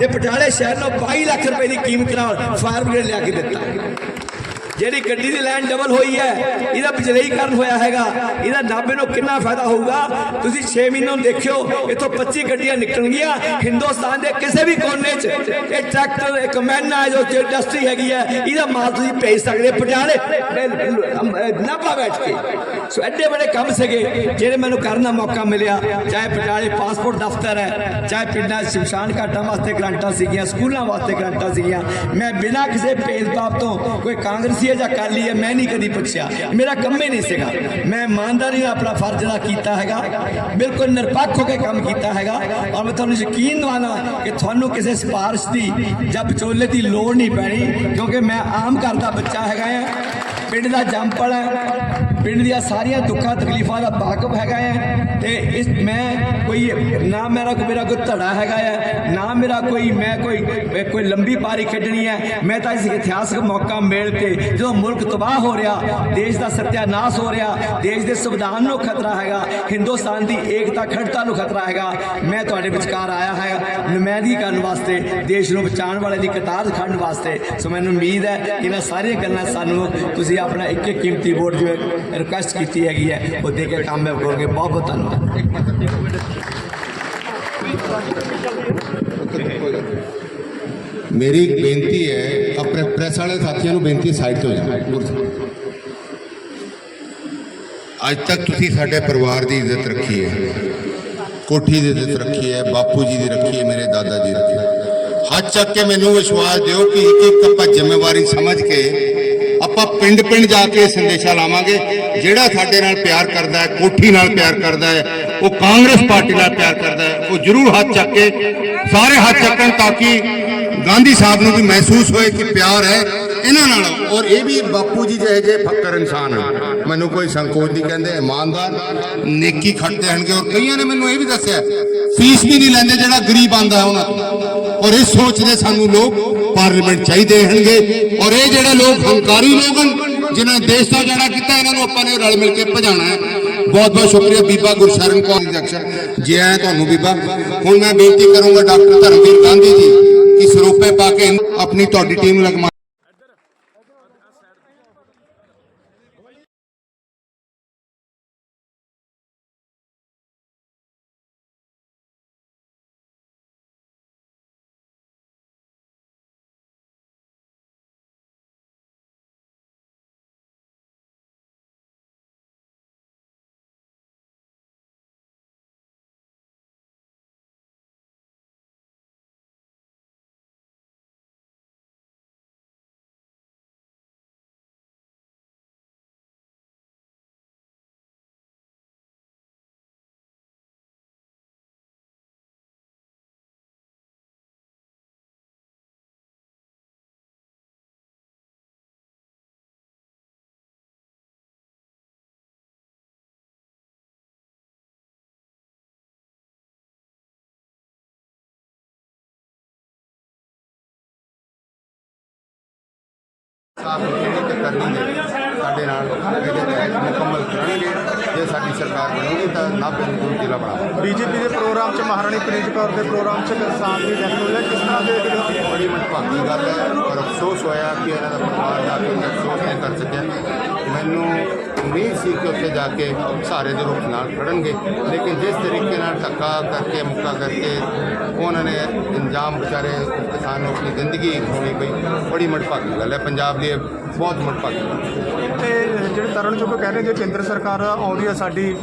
ਤੇ ਪਟਿਆਲੇ ਸ਼ਹਿਰ ਨੂੰ 22 ਲੱਖ ਰੁਪਏ ਦੀ ਕੀਮਤ ਨਾਲ ਫਾਇਰ ਬ੍ਰਿਗੇਡ ਲਿਆ ਕੇ ਦਿੱਤਾ। ਜਿਹੜੀ ਗੱਡੀ ਦੀ ਲਾਈਨ ਡਬਲ ਹੋਈ ਹੈ, ਇਹਦਾ ਬਿਜਲੀਕਰਨ ਹੋਇਆ ਹੈਗਾ। ਇਹਦਾ ਨਾਭੇ ਨੂੰ ਕਿੰਨਾ ਫਾਇਦਾ ਹੋਊਗਾ? ਤੁਸੀਂ 6 ਮਹੀਨੇ ਨੂੰ ਦੇਖਿਓ, ਇੱਥੋਂ 25 ਗੱਡੀਆਂ ਨਿਕਲਣਗੀਆਂ। ਹਿੰਦੁਸਤਾਨ ਦੇ ਕਿਸੇ ਵੀ ਕੋਨੇ 'ਚ ਇਹ ਟਰੈਕਟਰ ਇੱਕ ਮਹਿਨਾ ਜੋ ਇੰਡਸਟਰੀ ਹੈਗੀ ਹੈ, ਇਹਦਾ ਮਾਲ ਤੁਸੀਂ ਭੇਜ ਸਕਦੇ ਪਟਿਆਲੇ, ਨਾਭਾ ਬੈਠ ਕੇ। ਸੋ ਐਡੇ ਬੜੇ ਕੰਮ ਸੀਗੇ, ਜਿਹੜੇ ਮੈਨੂੰ ਕਰਨ ਦਾ ਮੌਕਾ ਮਿਲਿਆ। ਚਾਹੇ ਪਟਿਆਲੇ ਪਾਸਪੋਰਟ ਦਫ਼ਤਰ ਹੈ, ਚਾਹੇ ਪਿੰਡਾਂ ਸ਼ਮਸ਼ਾਨ ਘਾਟਾਂ ਵਾਸਤੇ ਗ੍ਰਾਂਟਾਂ ਸੀਗੀਆਂ, ਸਕੂਲਾਂ ਵਾਸਤੇ ਗ੍ਰਾਂਟਾਂ ਸੀਗੀਆਂ। ਮੈਂ ਬਿਨਾਂ ਕਿਸੇ ਭੇਦਭਾਵ ਤੋਂ ਕੋਈ ਕਾਂਗਰਸੀ ਹੈ ਜਾਂ ਅਕਾਲੀ ਹੈ, ਮੈਂ ਨਹੀਂ ਕਦੀ ਪੁੱਛਿਆ। ਮੇਰਾ ਕੰਮ ਹੀ ਨਹੀਂ ਸੀਗਾ। ਮੈਂ ਇਮਾਨਦਾਰੀ ਨਾਲ ਆਪਣਾ ਫਰਜ਼ ਅਦਾ ਕੀਤਾ ਹੈਗਾ। ਬਿਲਕੁਲ ਨਿਰਪੱਖ ਹੋ ਕੇ ਕੰਮ ਕੀਤਾ ਹੈਗਾ। ਔਰ ਮੈਂ ਤੁਹਾਨੂੰ ਯਕੀਨ ਦਿਵਾਉਣਾ ਕਿ ਤੁਹਾਨੂੰ ਕਿਸੇ ਸਿਫਾਰਿਸ਼ ਦੀ ਜਾਂ ਵਿਚੋਲੇ ਦੀ ਲੋੜ ਨਹੀਂ ਪੈਣੀ, ਕਿਉਂਕਿ ਮੈਂ ਆਮ ਘਰ ਦਾ ਬੱਚਾ ਹੈਗਾ ਆ। ਪਿੰਡ ਦਾ ਜੰਪਲ ਹੈ ਪਿੰਡ ਦੀਆਂ ਸਾਰੀਆਂ ਦੁੱਖਾਂ, ਤਕਲੀਫਾਂ ਦਾ ਬਾਕਬ ਹੈਗਾ ਹੈ ਤੇ ਇਸ ਮੈਂ ਕੋਈ ਨਾ ਮੇਰਾ ਕੋਈ ਮੇਰਾ ਕੋਈ ਧੜਾ ਹੈਗਾ ਹੈ ਨਾ ਮੇਰਾ ਕੋਈ ਮੈਂ ਕੋਈ ਕੋਈ ਲੰਬੀ ਪਾਰੀ ਖੇਡਣੀ ਹੈ ਮੈਂ ਤਾਂ ਇਸ ਇਤਿਹਾਸਕ ਮੌਕਾ ਮਿਲ ਕੇ ਜਦੋਂ ਮੁਲਕ ਤਬਾਹ ਹੋ ਰਿਹਾ, ਦੇਸ਼ ਦਾ ਸਤਿਆਨਾਸ਼ ਹੋ ਰਿਹਾ, ਦੇਸ਼ ਦੇ ਸੰਵਿਧਾਨ ਨੂੰ ਖਤਰਾ ਹੈਗਾ, ਹਿੰਦੁਸਤਾਨ ਦੀ ਏਕਤਾ ਖੰਡਤਾ ਨੂੰ ਖਤਰਾ ਹੈਗਾ, ਮੈਂ ਤੁਹਾਡੇ ਵਿਚਕਾਰ ਆਇਆ ਹੈ ਨੁਮਾਇੰਦਗੀ ਕਰਨ ਵਾਸਤੇ, ਦੇਸ਼ ਨੂੰ ਬਚਾਉਣ ਵਾਲੇ ਦੀ ਕਤਾਰ ਖੜਨ ਵਾਸਤੇ। ਸੋ ਮੈਨੂੰ ਉਮੀਦ ਹੈ ਇਹਨਾਂ ਸਾਰੀਆਂ ਗੱਲਾਂ ਸਾਨੂੰ ਤੁਸੀਂ ਆਪਣਾ ਇੱਕ ਇੱਕ ਕੀਮਤੀ ਵੋਟ ਜੋ ਰਿਕੁਐਸਟ ਕੀਤੀ ਹੈਗੀ ਹੈ, ਉਹ ਦੇ ਕੇ ਕਾਮਯਾਬ ਕਰੋਗੇ। ਬਹੁਤ ਬਹੁਤ ਧੰਨਵਾਦ। ਮੇਰੀ ਇੱਕ ਬੇਨਤੀ ਹੈ, ਆਪਣੇ ਪ੍ਰੈਸ ਵਾਲੇ ਸਾਥੀਆਂ ਨੂੰ ਬੇਨਤੀ ਸਾਈਡ ਤੋਂ ਅੱਜ ਤੱਕ ਤੁਸੀਂ ਸਾਡੇ ਪਰਿਵਾਰ ਦੀ ਇੱਜ਼ਤ ਰੱਖੀ ਹੈ, ਕੋਠੀ ਦੀ ਇੱਜ਼ਤ ਰੱਖੀ ਹੈ, ਬਾਪੂ ਜੀ ਦੀ ਰੱਖੀ ਹੈ, ਮੇਰੇ ਦਾਦਾ ਜੀ ਦੀ ਰੱਖੀ ਹੈ। ਹੱਥ ਚੱਕ ਕੇ ਮੈਨੂੰ ਵਿਸ਼ਵਾਸ ਦਿਓ ਕਿ ਇੱਕ ਇੱਕ ਆਪਾਂ ਜ਼ਿੰਮੇਵਾਰੀ ਸਮਝ ਕੇ ਆਪਾਂ ਪਿੰਡ ਪਿੰਡ ਜਾ ਕੇ ਸੰਦੇਸ਼ਾ ਲਾਵਾਂਗੇ। ਜਿਹੜਾ ਸਾਡੇ ਨਾਲ ਪਿਆਰ ਕਰਦਾ ਹੈ, ਕੋਠੀ ਨਾਲ ਪਿਆਰ ਕਰਦਾ ਹੈ, ਉਹ ਕਾਂਗਰਸ ਪਾਰਟੀ ਨਾਲ ਪਿਆਰ ਕਰਦਾ ਹੈ, ਉਹ ਜ਼ਰੂਰ ਹੱਥ ਚੱਕ ਕੇ ਸਾਰੇ ਹੱਥ ਚੱਕਣ ਤਾਂ ਕਿ ਗਾਂਧੀ ਸਾਹਿਬ ਨੂੰ ਵੀ ਮਹਿਸੂਸ ਹੋਏ ਕਿ ਪਿਆਰ ਹੈ ਇਹਨਾਂ ਨਾਲ। ਔਰ ਇਹ ਵੀ ਬਾਪੂ ਜੀ ਜਿਹੇ ਜਿਹੇ ਫੱਕਰ ਇਨਸਾਨ ਹਨ। ਮੈਨੂੰ ਕੋਈ ਸੰਕੋਚ ਨਹੀਂ ਕਹਿੰਦੇ, ਇਮਾਨਦਾਰ, ਨੇਕੀ ਖੱਟਦੇ ਹਨਗੇ ਔਰ ਕਈਆਂ ਨੇ ਮੈਨੂੰ ਇਹ ਵੀ ਦੱਸਿਆ, ਫੀਸ ਵੀ ਨਹੀਂ ਲੈਂਦੇ ਜਿਹੜਾ ਗਰੀਬ ਆਂਦਾ ਉਹਨਾਂ ਤੋਂ। ਔਰ ਇਸ ਸੋਚ ਦੇ ਸਾਨੂੰ ਲੋਕ ਪਾਰਲੀਮੈਂਟ ਚਾਹੀਦੇ ਹਨਗੇ ਔਰ ਇਹ ਜਿਹੜੇ ਲੋਕ ਹੰਕਾਰੀ ਲੋਕ ਹਨ, ਜਿਨ੍ਹਾਂ ਨੇ ਦੇਸ਼ ਦਾ ਜਿਹੜਾ ਕੀਤਾ, ਇਹਨਾਂ ਨੂੰ ਆਪਾਂ ਨੇ ਰਲ ਮਿਲ ਕੇ ਭਜਾਣਾ ਹੈ। ਬਹੁਤ ਬਹੁਤ ਸ਼ੁਕਰੀਆ ਬੀਬਾ ਗੁਰਸ਼ਰਨ ਕੌਰ ਦੀ ਅਕਸ਼ਰ। ਜੀ ਆਇਆਂ ਤੁਹਾਨੂੰ ਬੀਬਾ, ਹੁਣ ਮੈਂ ਬੇਨਤੀ ਕਰੂੰਗਾ ਡਾਕਟਰ ਧਰਮਵੀਰ ਗਾਂਧੀ ਜੀ, ਕਿ ਸਰੋਪੇ ਪਾ ਕੇ ਆਪਣੀ ਤੁਹਾਡੀ ਟੀਮ ਲਗਵਾ ਸਾਫ਼ ਜਿਹੜੀ ਤੇ ਕਰਨੀ ਹੈ। ਸਾਡੇ ਨਾਲ ਇਹਦੇ ਤਹਿਤ ਮੁਕੰਮਲ ਕਰਨਗੇ ਜੇ ਸਾਡੀ ਸਰਕਾਰ ਬਣੂਗੀ ਤਾਂ ਨਾਭੇ ਨੂੰ ਜ਼ਰੂਰ ਜ਼ਿਲ੍ਹਾ ਬਣਾਵਾਂਗੇ ਬੀਜੇਪੀ ਦੇ ਪ੍ਰੋਗਰਾਮ 'ਚ ਮਹਾਰਾਣੀ ਪ੍ਰੀਤ ਕੌਰ ਦੇ ਪ੍ਰੋਗਰਾਮ 'ਚ ਕਿਸਾਨ ਦੀ ਡੈਥ ਹੋਈ ਹੈ। ਕਿਸ ਤਰ੍ਹਾਂ ਦੇਖਦੇ ਹੋ? ਬੜੀ ਮਨਭਾਗੀ ਗੱਲ ਹੈ ਔਰ ਅਫਸੋਸ ਹੋਇਆ ਕਿ ਇਹਨਾਂ ਦਾ ਪਰਿਵਾਰ ਜਾ ਕੇ ਅਫਸੋਸ ਨਹੀਂ ਕਰ ਸਕਿਆ। ਮੈਨੂੰ ਉਮੀਦ ਸੀ ਕਿ ਉੱਥੇ ਜਾ ਕੇ ਸਾਰੇ ਦੇ ਰੂਪ ਨਾਲ ਖੜਨਗੇ। ਲੇਕਿਨ ਜਿਸ ਤਰੀਕੇ ਨਾਲ ਧੱਕਾ ਕਰਕੇ, ਮੁੱਕਾ ਕਰਕੇ ਉਹਨਾਂ ਨੇ ਇੰਜਾਮ ਵਿਚਾਰੇ ਕਿਸਾਨ ਨੂੰ ਆਪਣੀ ਜ਼ਿੰਦਗੀ ਖੋਣੀ ਪਈ। ਬੜੀ ਮਨਭਾਗੀ ਗੱਲ ਹੈ। ਪੰਜਾਬ ਦੀ ਇਹ ਬਹੁਤ ਮਨਭਾਗੀ ਗੱਲ ਤੇ ਜਿਹੜੇ ਤਰਨ ਚੁੱਕ ਕਹਿ ਰਹੇ ਜੇ ਕੇਂਦਰ ਸਰਕਾਰ ਆਉਂਦੀ ਹੈ ਸਾਡੀ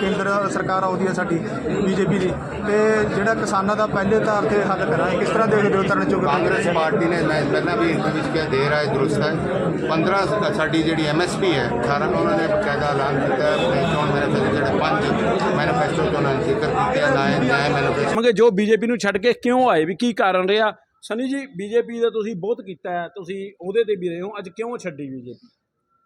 ਕੇਂਦਰ ਸਰਕਾਰ ਆਉਂਦੀ ਹੈ ਸਾਡੀ ਬੀਜੇਪੀ ਦੀ। ਤੇ ਜਿਹੜਾ ਕਿਸਾਨਾਂ ਦਾ ਪਹਿਲੇ ਤਾਰ ਤੇ ਹੱਲ ਕਰਾਂਗੇ ਕਿਸ ਤਰ੍ਹਾਂ ਦੇਖਦੇ ਹੋ ਤਰਨ ਚੁੱਕ ਕਾਂਗਰਸ ਪਾਰਟੀ ਨੇ ਮੈਂ ਪਹਿਲਾਂ ਵੀ ਇੰਟਰਵਿਊ ਵਿੱਚ ਕਿਹਾ ਦੇਰ ਆਏ ਦਰੁਸਤ ਹੈ। 15 ਸ- ਸਾਡੀ ਜਿਹੜੀ ਐਮਐਸਪੀ ਹੈ 18 ਉਹਨਾਂ ਨੇ ਬਕਾਇਦਾ ਐਲਾਨ ਕੀਤਾ ਹੈ ਆਪਣੇ ਚੋਣ ਮੈਨੀਫੈਸਟੋ ਜਿਹੜੇ ਪੰਜ ਮੈਨੀਫੈਸਟੋ ਤੋਂ ਉਹਨਾਂ ਨੇ ਜ਼ਿਕਰ ਕੀਤੇ ਹੈ ਨਾਏ ਨਾਏ ਮੈਨੀਫੈਸਟੋ। ਮੰਗੇ ਜੋ ਬੀਜੇਪੀ ਨੂੰ ਛੱਡ ਕੇ ਕਿਉਂ ਆਏ ਵੀ ਕੀ ਕਾਰਨ ਰਿਹਾ? ਸਨੀ ਜੀ ਬੀਜੇਪੀ ਦਾ ਤੁਸੀਂ ਬਹੁਤ ਕੀਤਾ ਹੈ ਤੁਸੀਂ ਉਹਦੇ ਤੇ ਵੀ ਰਹੇ ਹੋ ਅੱਜ ਕਿਉਂ ਛੱਡੀ ਬੀਜੇਪੀ?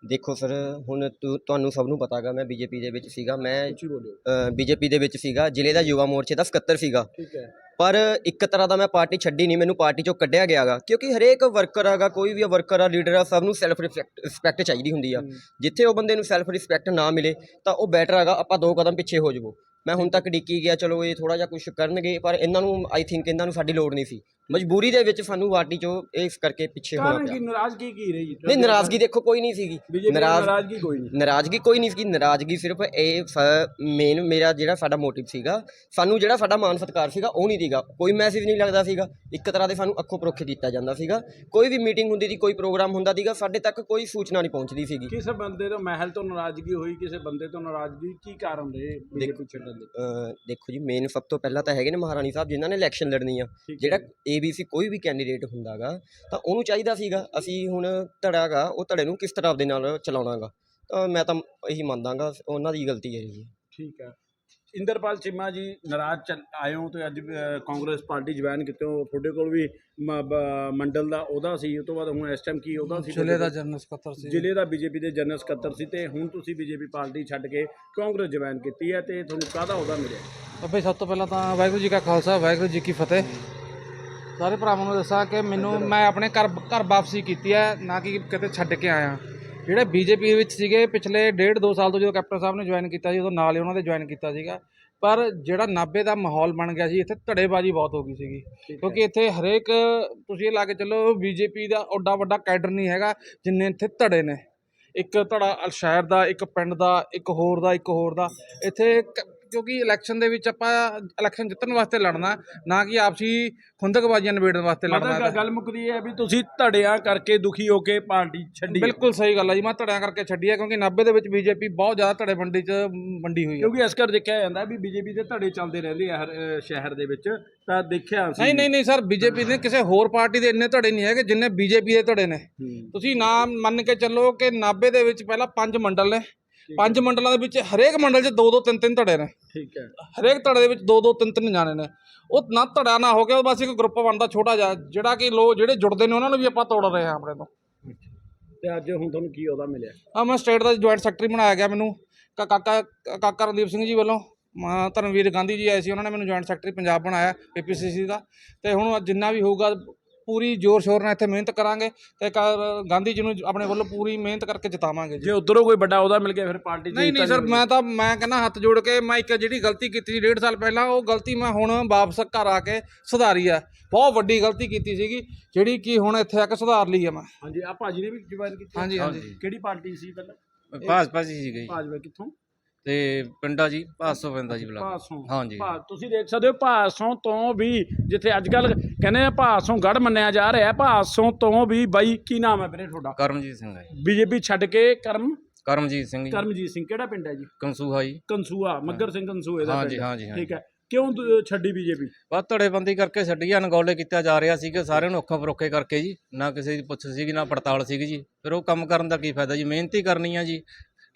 ਦੇਖੋ ਸਰ ਹੁਣ ਤੁ- ਤੁਹਾਨੂੰ ਸਭ ਨੂੰ ਪਤਾਗਾ ਮੈਂ ਬੀਜੇਪੀ ਦੇ ਵਿੱਚ ਸੀਗਾ ਮੈਂ ਉੱਚੀ ਬੋਲਿਓ ਬੀਜੇਪੀ ਦੇ ਵਿੱਚ ਸੀਗਾ ਜ਼ਿਲ੍ਹੇ ਦਾ ਯੁਵਾ ਮੋਰਚੇ ਦਾ ਸਕੱਤਰ ਸੀਗਾ। ਠੀਕ ਹੈ। ਪਰ ਇੱਕ ਤਰ੍ਹਾਂ ਦਾ ਮੈਂ ਪਾਰਟੀ ਛੱਡੀ ਨਹੀਂ ਮੈਨੂੰ ਪਾਰਟੀ ਚੋਂ ਕੱਢਿਆ ਗਿਆਗਾ ਕਿਉਂਕਿ ਹਰੇਕ ਵਰਕਰ ਹੈਗਾ ਕੋਈ ਵੀ ਵਰਕਰ ਆ ਲੀਡਰ ਆ ਸਭ ਨੂੰ ਸੈਲਫ ਰਿਸਪੈਕਟ ਚਾਹੀਦੀ ਹੁੰਦੀ ਆ। ਜਿੱਥੇ ਉਹ ਬੰਦੇ ਨੂੰ ਸੈਲਫ ਰਿਸਪੈਕਟ ਨਾ ਮਿਲੇ ਤਾਂ ਉਹ ਬੈਟਰ ਹੈਗਾ ਆਪਾਂ ਦੋ ਕਦਮ ਪਿੱਛੇ ਹੋ ਜਾਵੋ। ਮੈਂ ਹੁਣ ਤੱਕ ਡਿੱਕੀ ਗਿਆ ਚਲੋ ਇਹ ਥੋੜਾ ਜਿਹਾ ਕੁਝ ਕਰਨਗੇ ਪਰ ਇਹਨਾਂ ਨੂੰ ਆਈ ਥਿੰਕ ਇਹਨਾਂ ਨੂੰ ਸਾਡੀ ਲੋੜ ਨਹੀਂ ਸੀ। ਮਜਬੂਰੀ ਦੇ ਵਿੱਚ ਸਾਨੂੰ ਪਾਰਟੀ ਚੋਂ ਇਸ ਕਰਕੇ ਪਿੱਛੇ ਹੋਣਾ ਪਿਆ। ਨਾਰਾਜ਼ਗੀ ਕੀ ਰਹੀ? ਨਹੀਂ ਨਾਰਾਜ਼ਗੀ ਦੇਖੋ ਕੋਈ ਨਹੀਂ ਸੀਗੀ। ਨਾਰਾਜ਼ਗੀ ਕੋਈ ਨਹੀਂ। ਨਾਰਾਜ਼ਗੀ ਕੋਈ ਨਹੀਂ ਸੀ ਨਾਰਾਜ਼ਗੀ ਸਿਰਫ ਇਹ ਮੇਨ ਮੇਰਾ ਜਿਹੜਾ ਸਾਡਾ ਮੋਟਿਵ ਸੀਗਾ ਸਾਨੂੰ ਜਿਹੜਾ ਸਾਡਾ ਮਾਨ ਸਤਿਕਾਰ ਸੀਗਾ ਉਹ ਨਹੀਂ ਸੀਗਾ। ਕੋਈ ਮੈਸੇਜ ਨਹੀਂ ਲੱਗਦਾ ਸੀਗਾ। ਇੱਕ ਤਰ੍ਹਾਂ ਦੇ ਸਾਨੂੰ ਅੱਖੋਂ ਪਰੋਖੇ ਦਿੱਤਾ ਜਾਂਦਾ ਸੀਗਾ। ਕੋਈ ਵੀ ਮੀਟਿੰਗ ਹੁੰਦੀ ਸੀ ਕੋਈ ਪ੍ਰੋਗਰਾਮ ਹੁੰਦਾ ਸੀਗਾ ਸਾਡੇ ਤੱਕ ਕੋਈ ਸੂਚਨਾ ਨਹੀਂ ਪਹੁੰਚਦੀ ਸੀਗੀ। ਕਿਸੇ ਬੰਦੇ ਤੋਂ ਮਹਿਲ ਤੋਂ ਨਾਰਾਜ਼ਗੀ ਹੋਈ ਕਿਸੇ ਬੰਦੇ ਤੋਂ ਨਾਰਾਜ਼ਗੀ ਕੀ ਕਾਰਨ ਰਹੇ? ਛੱਡਣ ਦੇ ਅਹ ਦੇਖੋ ਜੀ ਮੇਨ ਸਭ ਤੋਂ ਪਹਿਲਾਂ ਤਾਂ ਹੈਗੇ ਨੇ ਮਹਾਰਾਣੀ ਸਾਹਿਬ ਜਿਨ੍ਹਾਂ ਨੇ ਇਲੈਕਸ਼ਨ ਲੜਨੀ ਆ। ਜਿਹੜਾ ਏਬੀਸੀ ਕੋਈ ਵੀ ਕੈਂਡੀਡੇਟ ਹੁੰਦਾਗਾ ਤਾਂ ਉਹਨੂੰ ਚਾਹੀਦਾ ਸੀਗਾ ਅਸੀਂ ਹੁਣ ਧੜਾਗਾ ਉਹ ਧੜੇ ਨੂੰ ਕਿਸ ਤਰ੍ਹਾਂ ਦੇ ਨਾਲ ਚਲਾਉਣਾਗਾ। ਤਾਂ ਮੈਂ ਤਾਂ ਇਹੀ ਮੰਨਦਾਗਾ ਉਹਨਾਂ ਦੀ ਗਲਤੀ ਹੈ ਜੀ। ਠੀਕ ਹੈ। ਇੰਦਰਪਾਲ ਚੀਮਾ ਜੀ ਨਾਰਾਜ਼ ਚੱਲ ਆਏ ਹੋ ਤੇ ਅੱਜ ਕਾਂਗਰਸ ਪਾਰਟੀ ਜੁਆਇਨ ਕੀਤੇ ਹੋ। ਤੁਹਾਡੇ ਕੋਲ ਵੀ ਮੰਡਲ ਦਾ ਉਹਦਾ ਸੀ। ਉਸ ਤੋਂ ਬਾਅਦ ਹੁਣ ਇਸ ਟਾਈਮ ਕੀ ਉਹਦਾ ਸੀ ਜ਼ਿਲ੍ਹੇ ਦਾ ਜਨਰਲ ਸਕੱਤਰ ਸੀ। ਜ਼ਿਲ੍ਹੇ ਦਾ ਬੀਜੇਪੀ ਦੇ ਜਨਰਲ ਸਕੱਤਰ ਸੀ ਤੇ ਹੁਣ ਤੁਸੀਂ ਬੀਜੇਪੀ ਪਾਰਟੀ ਛੱਡ ਕੇ ਕਾਂਗਰਸ ਜੁਆਇਨ ਕੀਤੀ ਹੈ ਤੇ ਤੁਹਾਨੂੰ ਕਾਹਦਾ ਉਹਦਾ ਮਿਲਿਆ? ਅੱਬੇ ਸਭ ਤੋਂ ਪਹਿਲਾਂ ਤਾਂ ਵਾਹਿਗੁਰੂ ਜੀ ਕਾ ਖਾਲਸਾ ਵਾਹਿਗੁਰੂ ਜੀ ਕੀ ਫਤਿਹ। ਸਾਰੇ ਭਰਾਵਾਂ ਨੂੰ ਦੱਸਾਂ ਕਿ ਮੈਨੂੰ ਮੈਂ ਆਪਣੇ ਘਰ ਘਰ ਵਾਪਸੀ ਕੀਤੀ ਹੈ ਨਾ ਕਿ ਕਿਤੇ ਛੱਡ ਕੇ ਆਇਆ। ਜਿਹੜੇ ਬੀਜੇਪੀ ਵਿੱਚ ਸੀਗੇ ਪਿਛਲੇ ਡੇਢ ਦੋ ਸਾਲ ਤੋਂ ਜਦੋਂ ਕੈਪਟਨ ਸਾਹਿਬ ਨੇ ਜੁਆਇਨ ਕੀਤਾ ਸੀ ਉਦੋਂ ਨਾਲ ਹੀ ਉਹਨਾਂ ਦੇ ਜੁਆਇਨ ਕੀਤਾ ਸੀਗਾ। ਪਰ ਜਿਹੜਾ ਨਾਬੇ ਦਾ ਮਾਹੌਲ ਬਣ ਗਿਆ ਸੀ ਇੱਥੇ ਧੜੇਬਾਜ਼ੀ ਬਹੁਤ ਹੋ ਗਈ ਸੀਗੀ। ਕਿਉਂਕਿ ਇੱਥੇ ਹਰੇਕ ਤੁਸੀਂ ਇਹ ਲਾ ਕੇ ਚੱਲੋ ਬੀਜੇਪੀ ਦਾ ਓਡਾ ਵੱਡਾ ਕੈਡਰ ਨਹੀਂ ਹੈਗਾ ਜਿੰਨੇ ਇੱਥੇ ਧੜੇ ਨੇ। ਇੱਕ ਧੜਾ ਸ਼ਹਿਰ ਦਾ ਇੱਕ ਪਿੰਡ ਦਾ ਇੱਕ ਹੋਰ ਦਾ ਇੱਕ ਹੋਰ ਦਾ। ਇੱਥੇ ਕਿਉਂਕਿ ਇਲੈਕਸ਼ਨ ਦੇ ਵਿੱਚ ਆਪਾਂ ਇਲੈਕਸ਼ਨ ਜਿੱਤਣ ਵਾਸਤੇ ਲੜਨਾ ਨਾ ਕਿ ਆਪਸੀ ਖੁੰਦਕਬਾਜ਼ੀਆਂ ਨਿਬੇੜਨ ਵਾਸਤੇ ਲੜਨਾ ਮਤਲਬ ਗੱਲ ਮੁੱਕਦੀ ਹੈ ਵੀ ਤੁਸੀਂ ਧੜਿਆਂ ਕਰਕੇ ਦੁਖੀ ਹੋ ਕੇ ਪਾਰਟੀ ਛੱਡੀ। ਬਿਲਕੁਲ ਸਹੀ ਗੱਲ ਹੈ ਜੀ ਮੈਂ ਧੜਿਆਂ ਕਰਕੇ ਛੱਡੀ ਹੈ ਕਿਉਂਕਿ 90 ਦੇ ਵਿੱਚ ਬੀਜੇਪੀ ਬਹੁਤ ਜ਼ਿਆਦਾ ਧੜੇ ਮੰਡੀ 'ਚ ਮੰਡੀ ਹੋਈ ਹੈ ਕਿਉਂਕਿ ਇਸ ਕਰ ਦੇਖਿਆ ਜਾਂਦਾ ਵੀ ਬੀਜੇਪੀ ਦੇ ਧੜੇ ਚੱਲਦੇ ਰਹਿੰਦੇ ਆ ਹਰ ਸ਼ਹਿਰ ਦੇ ਵਿੱਚ ਤਾਂ ਦੇਖਿਆ ਅਸੀਂ। ਨਹੀਂ ਨਹੀਂ ਨਹੀਂ ਸਰ ਬੀਜੇਪੀ ਦੇ ਕਿਸੇ ਹੋਰ ਪਾਰਟੀ ਦੇ ਇੰਨੇ ਧੜੇ ਨਹੀਂ ਹੈਗੇ ਜਿੰਨੇ ਬੀਜੇਪੀ ਦੇ ਧੜੇ ਨੇ। ਤੁਸੀਂ ਨਾਮ ਮੰਨ ਕੇ ਚੱਲੋ ਕਿ 90 ਦੇ ਵਿੱਚ ਪਹਿਲਾਂ ਪੰਜ ਮੰਡਲ ਨੇ। ਪੰਜ ਮੰਡਲਾਂ ਦੇ ਵਿੱਚ ਹਰੇਕ ਮੰਡਲ 'ਚ ਦੋ ਦੋ ਤਿੰਨ ਤਿੰਨ ਧੜੇ ਨੇ। ਠੀਕ ਹੈ। ਹਰੇਕ ਧੜੇ ਦੇ ਵਿੱਚ ਦੋ ਦੋ ਤਿੰਨ ਤਿੰਨ ਜਾਣੇ ਨੇ। ਉਹ ਨਾ ਧੜਾ ਨਾ ਹੋ ਕੇ ਉਹ ਬਸ ਇੱਕ ਗਰੁੱਪ ਬਣਦਾ ਛੋਟਾ ਜਿਹਾ ਜਿਹੜਾ ਕਿ ਲੋ ਜਿਹੜੇ ਜੁੜਦੇ ਨੇ ਉਹਨਾਂ ਨੂੰ ਵੀ ਆਪਾਂ ਤੋੜ ਰਹੇ ਹਾਂ ਆਪਣੇ ਤੋਂ। ਤੇ ਅੱਜ ਹੁਣ ਤੁਹਾਨੂੰ ਕੀ ਉਹਦਾ ਮਿਲਿਆ? ਆ ਮੈਂ ਸਟੇਟ ਦਾ ਜੁਆਇੰਟ ਸੈਕਟਰੀ ਬਣਾਇਆ ਗਿਆ ਮੈਨੂੰ। ਕਾ- ਕਾਕਾ ਕਾਕਾ ਰਣਦੀਪ ਸਿੰਘ ਜੀ ਵੱਲੋਂ। ਮਾ ਧਰਮਵੀਰ ਗਾਂਧੀ ਜੀ ਆਏ ਸੀ ਉਹਨਾਂ ਨੇ ਮੈਨੂੰ ਜੁਆਇੰਟ ਸੈਕਟਰੀ ਪੰਜਾਬ ਬਣਾਇਆ ਪੀਪੀਸੀਸੀ ਦਾ। ਤੇ ਹੁਣ ਜਿੰਨਾ ਵੀ ਹੋਊਗਾ ਪੂਰੀ ਜ਼ੋਰ ਸ਼ੋਰ ਨਾਲ ਇੱਥੇ ਮਿਹਨਤ ਕਰਾਂਗੇ ਤੇ ਕਾ- ਗਾਂਧੀ ਜੀ ਨੂੰ ਆਪਣੇ ਵੱਲੋਂ ਪੂਰੀ ਮਿਹਨਤ ਕਰਕੇ ਜਿਤਾਵਾਂਗੇ ਜੀ। ਜੇ ਉਧਰੋਂ ਕੋਈ ਵੱਡਾ ਉਹਦਾ ਮਿਲ ਗਿਆ ਫਿਰ ਪਾਰਟੀ ਚ ਨਹੀਂ ਨਹੀਂ ਸਰ ਮੈਂ ਤਾਂ ਮੈਂ ਕਹਿੰਦਾ ਹੱਥ ਜੋੜ ਕੇ ਮੈਂ ਇੱਕ ਜਿਹੜੀ ਗਲਤੀ ਕੀਤੀ ਸੀ ਡੇਢ ਸਾਲ ਪਹਿਲਾਂ ਉਹ ਗਲਤੀ ਮੈਂ ਹੁਣ ਵਾਪਸ ਘਰ ਆ ਕੇ ਸੁਧਾਰੀ ਆ। ਬਹੁਤ ਵੱਡੀ ਗਲਤੀ ਕੀਤੀ ਸੀਗੀ ਜਿਹੜੀ ਕਿ ਹੁਣ ਇੱਥੇ ਆ ਕੇ ਸੁਧਾਰ ਲਈ ਆ ਮੈਂ। ਹਾਂਜੀ ਆ ਭਾਜੀ ਨੇ ਵੀ ਜੁਆਇਨ ਕੀਤੀ ਹਾਂਜੀ ਹਾਂਜੀ। ਕਿਹੜੀ ਪਾਰਟੀ ਸੀ ਪਹਿਲਾਂ? ਭਾਜਪਾ ਜੀ ਜੀ। ਭਾਜਪਾ ਕਿੱਥੋਂ? ਤੇ ਪਿੰਡਾ ਜੀ ਭਾਸੋ ਪੈਂਦਾ ਜੀ ਬਲਾਕ। ਭਾਸੋਂ ਹਾਂਜੀ। ਭਾ- ਤੁਸੀਂ ਦੇਖ ਸਕਦੇ ਹੋ ਭਾਸੋਂ ਤੋਂ ਵੀ ਜਿੱਥੇ ਅੱਜ ਕੱਲ ਕਹਿੰਦੇ ਆ ਭਾਸੋਂ ਗੜ ਮੰਨਿਆ ਜਾ ਰਿਹਾ ਹੈ, ਭਾਸੋਂ ਤੋਂ ਵੀ ਬਾਈ ਕੀ ਨਾਮ ਹੈ ਵੀਰੇ ਤੁਹਾਡਾ? ਕਰਮਜੀਤ ਸਿੰਘ ਹੈ ਜੀ। ਬੀਜੇਪੀ ਛੱਡ ਕੇ ਕਰਮ? ਕਰਮਜੀਤ ਸਿੰਘ ਜੀ। ਕਰਮਜੀਤ ਸਿੰਘ ਕਿਹੜਾ ਪਿੰਡ ਹੈ ਜੀ? ਕੰਸੂਹਾ ਜੀ। ਕੰਸੂਆ ਮੱਗਰ ਸਿੰਘ ਕੰਸੂਏ ਦਾ ਹਾਂਜੀ ਪਿੰਡ। ਹਾਂਜੀ ਹਾਂਜੀ। ਠੀਕ ਹੈ। ਕਿਉਂ ਛੱਡੀ ਬੀਜੇਪੀ? ਬਸ ਧੜੇਬੰਦੀ ਕਰਕੇ ਛੱਡੀ ਅਨਗੌਲੇ ਕੀਤਾ ਜਾ ਰਿਹਾ ਸੀਗਾ ਸਾਰਿਆਂ ਨੂੰ ਅੱਖਾਂ ਪਰੋਖੇ ਕਰਕੇ ਜੀ। ਨਾ ਕਿਸੇ ਦੀ ਪੁੱਛ ਸੀਗੀ ਨਾ ਪੜਤਾਲ ਸੀਗੀ ਜੀ। ਫਿਰ ਉਹ ਕੰਮ ਕਰਨ ਦਾ ਕੀ ਫਾਇਦਾ ਜੀ? ਮਿਹਨਤ ਕਰਨੀ ਆ ਜੀ।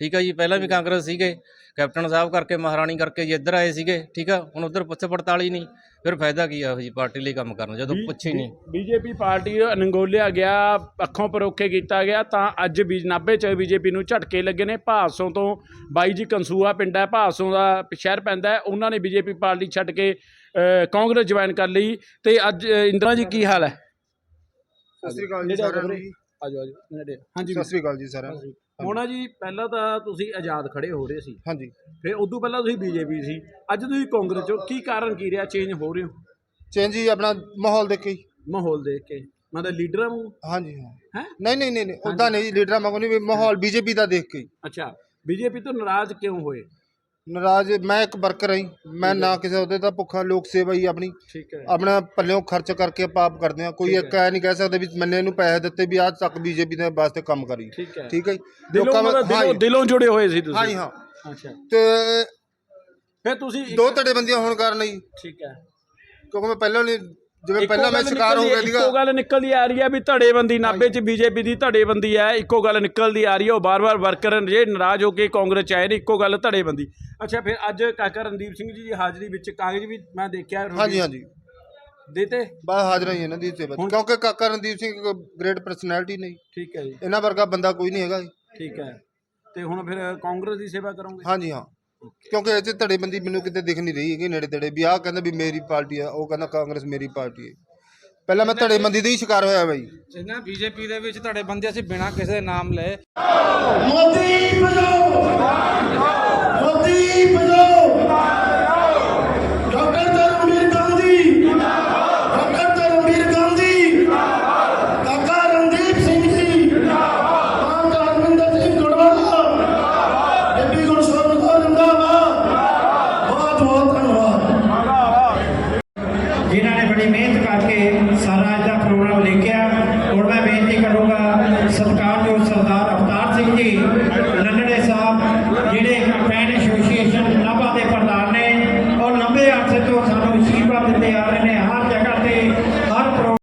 ਠੀਕ ਆ ਜੀ ਪਹਿਲਾਂ ਵੀ ਕਾਂਗਰਸ ਸੀਗੇ ਕੈਪਟਨ ਸਾਹਿਬ ਕਰਕੇ ਮਹਾਰਾਣੀ ਕਰਕੇ ਜੀ ਇੱਧਰ ਆਏ ਸੀਗੇ ਠੀਕ ਆ ਹੁਣ ਉੱਧਰ ਪੁੱਛ ਪੜਤਾਲ ਹੀ ਨਹੀਂ ਫਿਰ ਫਾਇਦਾ ਕੀ ਆ ਉਹ ਜੀ ਪਾਰਟੀ ਲਈ ਕੰਮ ਕਰਨ ਜਦੋਂ ਪੁੱਛ ਹੀ ਨਹੀਂ। ਬੀਜੇਪੀ ਪਾਰਟੀ ਅਨੰਗੋਲਿਆ ਗਿਆ ਅੱਖੋਂ ਪਰੋਖੇ ਕੀਤਾ ਗਿਆ ਤਾਂ ਅੱਜ ਵੀ 90 ਚ ਬੀਜੇਪੀ ਨੂੰ ਝਟਕੇ ਲੱਗੇ ਨੇ ਭਾਸੋਂ ਤੋਂ ਬਾਈ ਜੀ ਕੰਸੂਆ ਪਿੰਡ ਹੈ ਭਾਸੋਂ ਦਾ ਸ਼ਹਿਰ ਪੈਂਦਾ ਹੈ ਉਹਨਾਂ ਨੇ ਬੀਜੇਪੀ ਪਾਰਟੀ ਛੱਡ ਕੇ ਕਾਂਗਰਸ ਜੁਆਇਨ ਕਰ ਲਈ ਤੇ ਅੱਜ ਇੰਦਰਾ ਜੀ ਕੀ ਹਾਲ ਹੈ? ਸਤਿ ਸ੍ਰੀ ਅਕਾਲ ਜੀ ਸਾਰਿਆਂ ਨੂੰ। ਆਜੋ ਆਜੋ ਨੇੜੇ ਹਾਂਜੀ ਸਤਿ ਸ੍ਰੀ ਅਕਾਲ ਜੀ ਸਾਰਿਆਂ ਨੂੰ। ਹੁਣ ਜੀ ਪਹਿਲਾਂ ਤਾਂ ਤੁਸੀਂ ਆਜ਼ਾਦ ਖੜੇ ਹੋ ਰਹੇ ਸੀ। ਹਾਂਜੀ। ਫਿਰ ਉਦੋਂ ਪਹਿਲਾਂ ਤੁਸੀਂ ਬੀਜੇਪੀ ਸੀ। ਅੱਜ ਤੁਸੀਂ ਕਾਂਗਰਸ ਚੋਂ ਕੀ ਕਾਰਨ ਕੀ ਰਿਹਾ? ਚੇਂਜ ਹੋ ਰਹੇ ਹੋ? ਚੇਂਜ ਜੀ ਆਪਣਾ ਮਾਹੌਲ ਦੇਖ ਕੇ ਹੀ। ਮਾਹੌਲ ਦੇਖ ਕੇ। ਮਤਲਬ ਲੀਡਰਾਂ ਨੂੰ ਹਾਂਜੀ ਹਾਂ। ਹੈਂ? ਨਹੀਂ ਨਹੀਂ ਨਹੀਂ ਨਹੀਂ। ਉਦਾਂ ਨਹੀਂ ਜੀ ਲੀਡਰਾਂ ਵਾਂਗੂ ਨਹੀਂ। ਵੀ ਮਾਹੌਲ ਬੀਜੇਪੀ ਦਾ ਦੇਖ ਕੇ ਹੀ। ਅੱਛਾ। ਬੀਜੇਪੀ ਤੋਂ ਨਾਰਾਜ਼ ਕਿਉਂ ਹੋਏ? ਨਾਰਾਜ਼ ਮੈਂ ਇੱਕ ਵਰਕਰ ਹਾਂ ਜੀ। ਮੈਂ ਨਾ ਕਿਸੇ ਉਹਦੇ ਦਾ ਭੁੱਖਾ ਲੋਕ ਸੇਵਾ ਹੀ ਆਪਣੀ। ਠੀਕ ਹੈ। ਆਪਣਾ ਪੱਲਿਓਂ ਖਰਚ ਕਰਕੇ ਆਪਾਂ ਆਪ ਕਰਦੇ ਹਾਂ। ਕੋਈ ਇੱਕ ਐ ਨਹੀਂ ਕਹਿ ਸਕਦੇ ਵੀ ਮੈਨੇ ਇਹਨੂੰ ਪੈਸੇ ਦਿੱਤੇ ਵੀ ਅੱਜ ਤੱਕ ਬੀਜੇਪੀ ਦੇ ਵਾਸਤੇ ਕੰਮ ਕਰੀ। ਠੀਕ ਹੈ। ਠੀਕ ਹੈ ਜੀ? ਦਿਲੋਂ ਲੋਕਾਂ ਮਤਲਬ ਹਾਂ ਦਿਲੋਂ ਜੀ, ਦਿਲੋਂ ਜੁੜੇ ਹੋਏ ਸੀ ਤੁਸੀਂ। ਹਾਂ ਜੀ ਹਾਂ। ਅੱਛਾ। ਤੇ ਫਿਰ ਤੁਸੀਂ ਇੱਕ- ਦੋ ਧੜੇ ਬੰਦੀਆਂ ਹੋਣ ਕਾਰਨ ਹੀ। ਠੀਕ ਹੈ। ਕਿਉਂਕਿ ਮੈਂ ਪਹਿਲਾਂ ਨਹੀਂ ਜਿਵੇਂ ਪਹਿਲਾਂ ਮੈਂ ਸ਼ਿਕਾਰ ਹੋ ਗਿਆ ਸੀਗਾ। ਇੱਕੋ ਗੱਲ ਨਿਕਲਦੀ ਆ ਰਹੀ ਹੈ ਵੀ ਧੜੇਬੰਦੀ ਨਾਭੇ 'ਚ ਬੀਜੇਪੀ ਦੀ ਧੜੇਬੰਦੀ ਹੈ ਇੱਕੋ ਗੱਲ ਨਿਕਲਦੀ ਆ ਰਹੀ ਹੈ ਉਹ ਬਾਰ-ਬਾਰ ਵਰਕਰ ਜੇ ਨਾਰਾਜ਼ ਹੋ ਕੇ ਕਾਂਗਰਸ 'ਚ ਆਏ ਨੇ ਇੱਕੋ ਗੱਲ ਧੜੇਬੰਦੀ। ਅੱਛਾ ਫਿਰ ਅੱਜ ਕਾਕਾ ਰਣਦੀਪ ਸਿੰਘ ਜੀ ਦੀ ਹਾਜ਼ਰੀ ਵਿੱਚ ਕਾਗਜ਼ ਵੀ ਮੈਂ ਦੇਖਿਆ ਹਾਂਜੀ ਹਾਂਜੀ। ਦੇਤੇ? ਬਸ ਹਾਜ਼ਰ ਹੀ ਇਹਨਾਂ ਦੀ ਸੇਵਾ। ਕਿਉਂਕਿ ਕਾਕਾ ਰਣਦੀਪ ਸਿੰਘ ਗ੍ਰੇਟ ਪਰਸਨੈਲਿਟੀ ਨਹੀਂ ਠੀਕ ਹੈ ਜੀ। ਇਹਨਾਂ ਵਰਗਾ ਬੰਦਾ ਕੋਈ ਨਹੀਂ ਹੈਗਾ। ਠੀਕ ਹੈ। ਤੇ ਹੁਣ ਫਿਰ ਕਾਂਗਰਸ ਦੀ ਸੇਵਾ ਕਰੋਗੇ? ਹਾਂਜੀ ਹਾਂ। ਕਿਉਂਕਿ ਇਹ 'ਚ ਧੜੇਬੰਦੀ ਮੈਨੂੰ ਕਿਤੇ ਦਿਖ ਨਹੀਂ ਰਹੀ ਹੈਗੀ ਨੇੜੇ ਤੇੜੇ ਵੀ ਆਹ ਕਹਿੰਦਾ ਵੀ ਮੇਰੀ ਪਾਰਟੀ ਆ ਉਹ ਕਹਿੰਦਾ ਕਾਂਗਰਸ ਮੇਰੀ ਪਾਰਟੀ ਹੈ। ਪਹਿਲਾਂ ਮੈਂ ਧੜੇਬੰਦੀ ਦਾ ਹੀ ਸ਼ਿਕਾਰ ਹੋਇਆ ਬਾਈ। ਜਿੰਨਾ ਬੀਜੇਪੀ ਦੇ ਵਿੱਚ ਤੁਹਾਡੇ ਬੰਦੇ ਅਸੀਂ ਬਿਨਾਂ ਕਿਸੇ ਦੇ ਨਾਮ ਲਏ। ਮੋਦੀ ਬਚਾਓ। ਮੋਦੀ ਕੇ ਸਾਰਾ ਇਹਦਾ